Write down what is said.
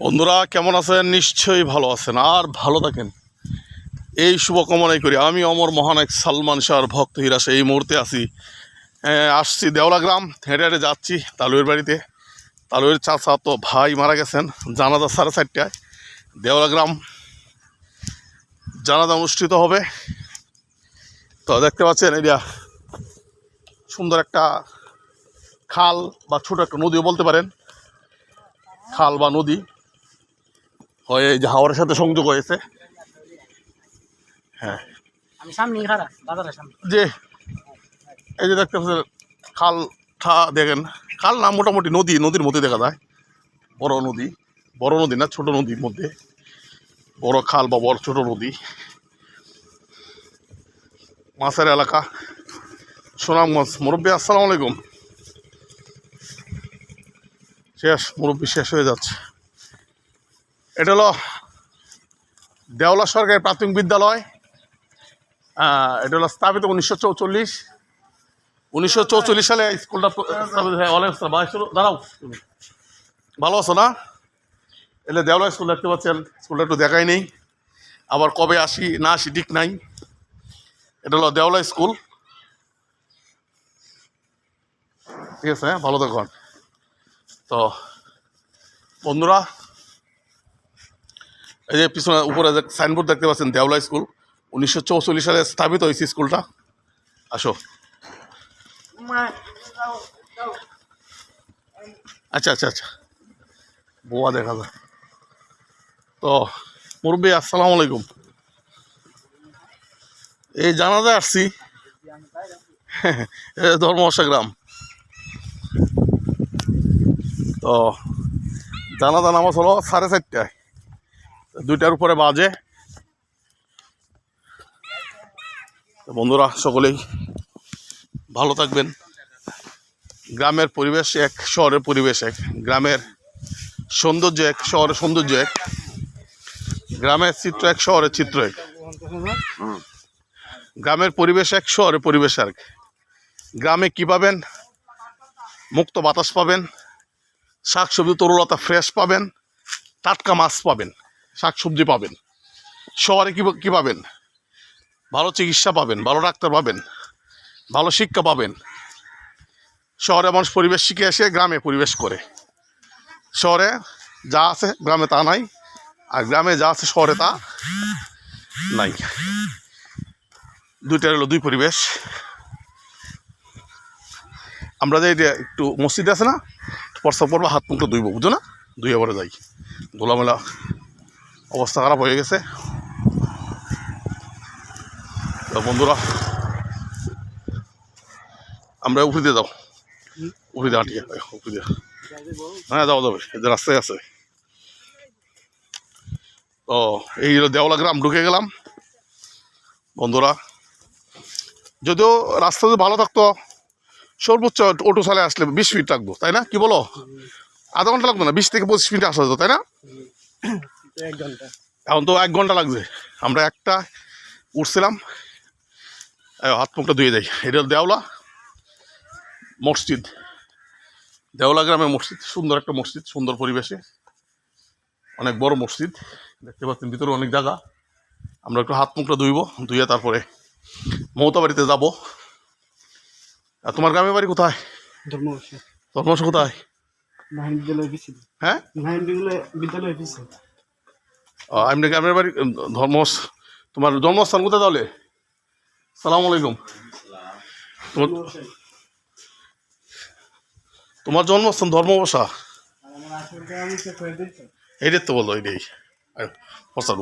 বন্ধুরা, কেমন আছেন? নিশ্চয়ই ভালো আছেন। আর ভালো থাকেন। এই শুভকামনাই করি। আমি অমর মহানায়ক সালমান শাহর ভক্ত হিরাস এই মুহূর্তে আছি আসছি দেওলা গ্রাম। হেঁটে হেঁটে যাচ্ছি তালুয়ের বাড়িতে। তালুয়ের চাচা তো ভাই মারা গেছেন জানাজা সাড়ে চারটায়। দেওলা গ্রাম জানাজা অনুষ্ঠিত হবে। তো দেখতে পাচ্ছেন এটা সুন্দর একটা খাল বা ছোটো একটা নদীও বলতে পারেন। খাল বা নদী। হয়ে এই যে হাওড়ের সাথে সংযোগ হয়েছে। হ্যাঁ। আমি সামনেই খারাপ বাজারের সামনে। যে এই যে দেখতে পাচ্ছেন খালটা দেখেন খাল না মোটামুটি নদী নদীর মধ্যে দেখা যায়। বড় নদী বড় নদী না ছোট নদীর মধ্যে। বড় খাল বা বড় ছোট নদী। মাছের এলাকা সোনামগঞ্জ। মুরব্বী আসসালামু আলাইকুম। শেষ মুরব্বী শেষ হয়ে যাচ্ছে। এটা হলো দেওলা সরকারি প্রাথমিক বিদ্যালয়। এটা হলো স্থাপিত উনিশশো চৌচল্লিশ। উনিশশো চৌচল্লিশ সালে স্কুলটা হয় দাঁড়াও। ভালো আছো না? এলে দেওলা স্কুল দেখতে পাচ্ছেন, স্কুলটা একটু দেখাই নেই। আবার কবে আসি, না আসি, ঠিক নাই। এটা হলো দেওলা স্কুল। ঠিক আছে হ্যাঁ ভালো থাকুন। তো, বন্ধুরা এই যে পিছনে উপরে যে সাইনবোর্ড দেখতে পাচ্ছেন দেওলা স্কুল। উনিশশো সালে স্থাপিত হয়েছে স্কুলটা। আসো। আচ্ছা আচ্ছা আচ্ছা। বোয়া দেখা যায়। তো, মুরব্বী, আসসালামু আলাইকুম। এই জানাজায় আসছি। ধর্মশা গ্রাম তো, জানাজা নামাজ হলো সাড়ে চারটায়। দুইটার উপরে বাজে। বন্ধুরা, সকলেই ভালো থাকবেন। গ্রামের পরিবেশ এক, শহরের পরিবেশ এক। গ্রামের সৌন্দর্য এক, শহরের সৌন্দর্য এক। গ্রামের চিত্র এক, শহরের চিত্র এক। গ্রামের পরিবেশ এক, শহরের পরিবেশ এক। গ্রামে কী পাবেন? মুক্ত বাতাস পাবেন। শাকসবজি তরুলতা ফ্রেশ পাবেন। টাটকা মাছ পাবেন। শাকসবজি পাবেন। শহরে কী কী পাবেন? ভালো চিকিৎসা পাবেন, ভালো ডাক্তার পাবেন, ভালো শিক্ষা পাবেন। শহরে মানুষ পরিবেশ শিখে এসে গ্রামে পরিবেশ করে। শহরে যা আছে গ্রামে তা নাই, আর গ্রামে যা আছে শহরে তা নাই। দুইটার হলো দুই পরিবেশ। আমরা যে একটু মসজিদ আছে না পরসা পরবা হাত মুখটা ধুইব, বুঝো না? ধুয়ে পরে যাই। ধুলামেলা অবস্থা খারাপ হয়ে গেছে। তো বন্ধুরা, আমরা উঠে দিয়ে যাও। উঠে দিয়ে হাঁটিয়ে উঠে দিয়ে। হ্যাঁ যাও যাবে এদের রাস্তায় আছে। তো এই দেওলা গ্রাম, ঢুকে গেলাম। বন্ধুরা, যদিও রাস্তা যদি ভালো থাকতো, সর্বোচ্চ অটো চালে আসলে বিশ মিনিট লাগতো তাই না? কি বলো? আধা ঘণ্টা লাগতো না? বিশ থেকে পঁচিশ মিনিট আসা যেত, তাই না? এক ঘণ্টা। এখন তো এক ঘণ্টা লাগছে আমরা একটা উঠছিলাম হাত মুখটা ধুয়ে যাই এটা দেওলা মসজিদ। দেওলা গ্রামের মসজিদ সুন্দর একটা মসজিদ সুন্দর পরিবেশে। অনেক বড় মসজিদ। দেখতে পাচ্ছেন ভিতরে অনেক জায়গা। আমরা একটু হাত মুখটা ধুইব ধুয়ে তারপরে মমতা বাড়িতে যাব। আর তোমার গ্রামের বাড়ি কোথায়? ধর্মস কোথায়? হ্যাঁ? বিদ্যালয় পিছিয়ে নাকি আপনার বাড়ি ধর্ম তোমার জন্মস্থান কোথায় তাহলে? সালাম আলাইকুম। তোমার তোমার জন্মস্থান ধর্মবসা? এই আসলে তো বলো এইটাই আয়, বসা